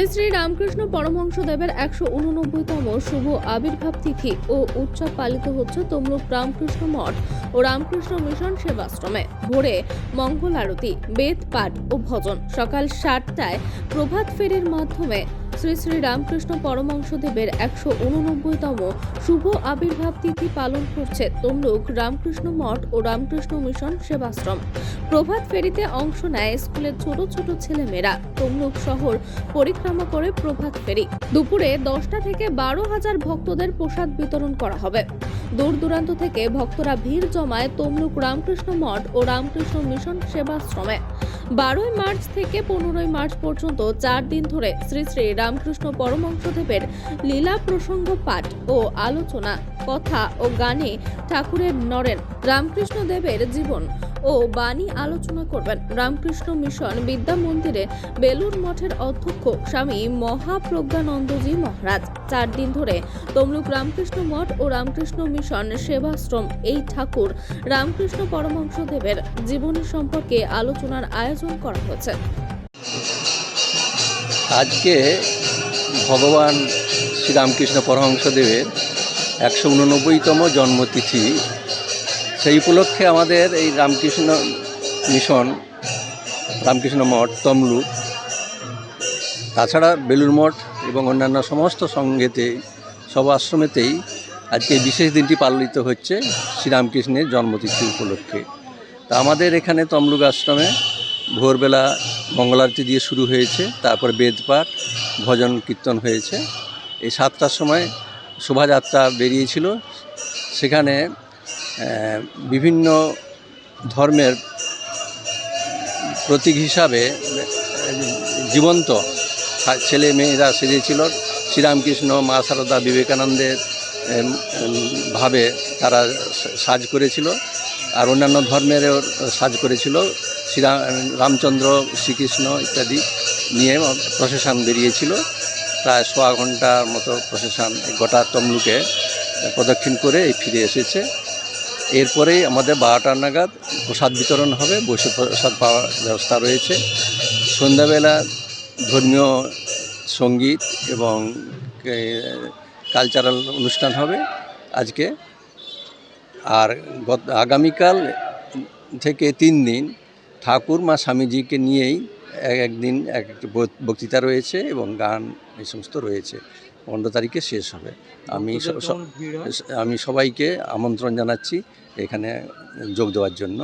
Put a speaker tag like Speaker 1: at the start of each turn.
Speaker 1: রামকৃষ্ণ পরমহংসদেবের একশো উননব্বইতম শুভ আবির্ভাব তিথি ও উৎসব পালিত হচ্ছে তমলুক রামকৃষ্ণ মঠ ও রামকৃষ্ণ মিশন সেবাশ্রমে। ভোরে মঙ্গল আরতি, বেদ পাঠ ও ভজন। সকাল সাতটায় প্রভাত ফেরির মাধ্যমে শ্রী শ্রী রামকৃষ্ণ পরমহংসদেবের একশো উননব্বইতম শুভ আবির্ভাব তিথি পালন করছে তমলুক রামকৃষ্ণ মঠ ও রামকৃষ্ণ মিশন সেবাশ্রম। প্রভাত ফেরিতে অংশ নেয় স্কুলের ছোট ছোট ছেলেমেয়েরা। তমলুক শহর পরিক্রমা করে প্রভাত ফেরি। দুপুরে দশটা থেকে বারো হাজার ভক্তদের প্রসাদ বিতরণ করা হবে। দূর দূরান্ত থেকে ভক্তরা ভিড় জমায় তমলুক রামকৃষ্ণ মঠ ও রামকৃষ্ণ মিশন সেবাশ্রমে। বারোই মার্চ থেকে পনেরোই মার্চ পর্যন্ত চার দিন ধরে শ্রী শ্রী রামকৃষ্ণ পরমহংসদেবের লীলা প্রসঙ্গ পাঠ ও আলোচনা, কথা ও গানে ঠাকুরের নরেন রামকৃষ্ণ দেবের জীবন ও বাণী আলোচনা করবেন রামকৃষ্ণ মিশন বিদ্যা মন্দিরে বেলুর মঠের অধ্যক্ষ স্বামী মহাপ্রজ্ঞানন্দজি মহারাজ। চার দিন ধরে তমলুক রামকৃষ্ণ মঠ ও রামকৃষ্ণ মিশন সেবাশ্রম এই ঠাকুর রামকৃষ্ণ পরমহংসদেবের জীবনী সম্পর্কে আলোচনার আয়োজন করা হয়েছে।
Speaker 2: আজকে ভগবান শ্রীরামকৃষ্ণ পরমহংসদেবের একশো উননব্বইতম জন্মতিথি। সেই উপলক্ষে আমাদের এই রামকৃষ্ণ মিশন, রামকৃষ্ণ মঠ তমলুক তাছাড়া বেলুর মঠ এবং অন্যান্য সমস্ত সঙ্গেতে সব আশ্রমেতেই আজকে বিশেষ দিনটি পালিত হচ্ছে শ্রীরামকৃষ্ণের জন্মতিথি উপলক্ষে। তা আমাদের এখানে তমলুক আশ্রমে ভোরবেলা মঙ্গলারতি দিয়ে শুরু হয়েছে, তারপর বেদপাঠ, ভজন, কীর্তন হয়েছে। এই সাতটার সময় শোভাযাত্রা বেরিয়েছিল। সেখানে বিভিন্ন ধর্মের প্রতীক হিসাবে জীবন্ত ছেলে মেয়েরা সেজেছিল। শ্রীরামকৃষ্ণ, মা সারদা বিবেকানন্দের ভাবে তারা সাজ করেছিল। আর অন্যান্য ধর্মেরও সাজ করেছিল। শ্রীরাম, রামচন্দ্র, শ্রীকৃষ্ণ ইত্যাদি নিয়ে প্রসেশন বেরিয়েছিল। প্রায় সোয়া ঘণ্টার মতো প্রসেশন গোটা তমলুকে প্রদক্ষিণ করে এই ফিরে এসেছে। এরপরেই আমাদের বারোটা নাগাদ প্রসাদ বিতরণ হবে বসে প্রসাদ পাওয়ার ব্যবস্থা রয়েছে। সন্ধ্যাবেলা ধর্মীয় সংগীত এবং কালচারাল অনুষ্ঠান হবে আজকে। আর গত, আগামীকাল থেকে তিন দিন ঠাকুর মা স্বামীজিকে নিয়েই এক একদিন এক একটি বক্তৃতা রয়েছে এবং গান এই সমস্ত রয়েছে। পনেরো তারিখে শেষ হবে। আমি আমি সবাইকে আমন্ত্রণ জানাচ্ছি এখানে যোগ দেওয়ার জন্য।